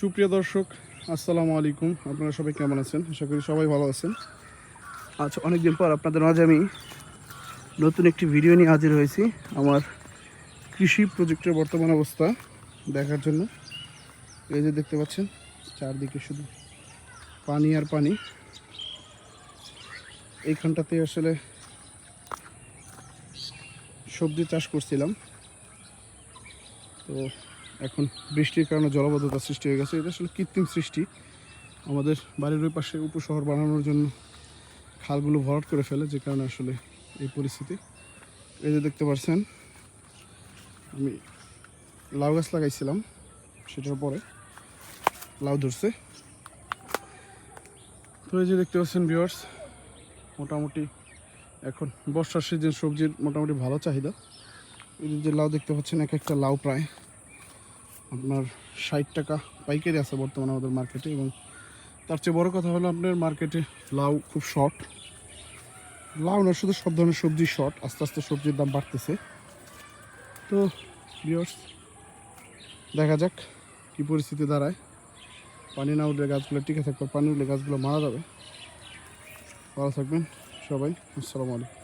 সুপ্রিয় দর্শক, আসসালামু আলাইকুম। আপনারা সবাই কেমন আছেন? আশা করি সবাই ভালো আছেন। আজ অনেকদিন পর আপনাদের মাঝে আমি নতুন একটি ভিডিও নিয়ে হাজির হয়েছি। আমার কৃষি প্রজেক্টের বর্তমান অবস্থা দেখার জন্য। এই যে দেখতে পাচ্ছেন, চারদিকে শুধু পানি আর পানি। এইখানটাতে আসলে সবজি চাষ করছিলাম। তো এখন বৃষ্টির কারণে জলবদ্ধতা সৃষ্টি হয়ে গেছে। এটা আসলে কৃত্রিম সৃষ্টি। আমাদের বাড়ির ওই পাশে উপশহর বানানোর জন্য খালগুলো ভরাট করে ফেলে, যে কারণে আসলে এই পরিস্থিতি। এই যে দেখতে পাচ্ছেন, আমি লাউ গাছ লাগাইছিলাম, সেটার পরে লাউ ধরছে। তো এই যে দেখতে পাচ্ছেন ভিওয়ার্স মোটামুটি এখন বর্ষার সিজন সবজির মোটামুটি ভালো চাহিদা। এই যে লাউ দেখতে পাচ্ছেন, এক একটা লাউ প্রায় আপনার ষাট টাকা পাইকারি আছে বর্তমানে আমাদের মার্কেটে এবং তার চেয়ে বড় কথা হলো আপনার মার্কেটে লাউ খুব শর্ট লাউ না, শুধু সব ধরনের সবজি শর্ট আস্তে আস্তে সবজির দাম বাড়তেছে। তো বিয়ার্স দেখা যাক কী পরিস্থিতি দাঁড়ায়। পানি না উঠলে গাছগুলো টিকে থাকবে, পানি উঠলে গাছগুলো মারা যাবে। ভালো থাকবেন সবাই, আসসালামু আলাইকুম।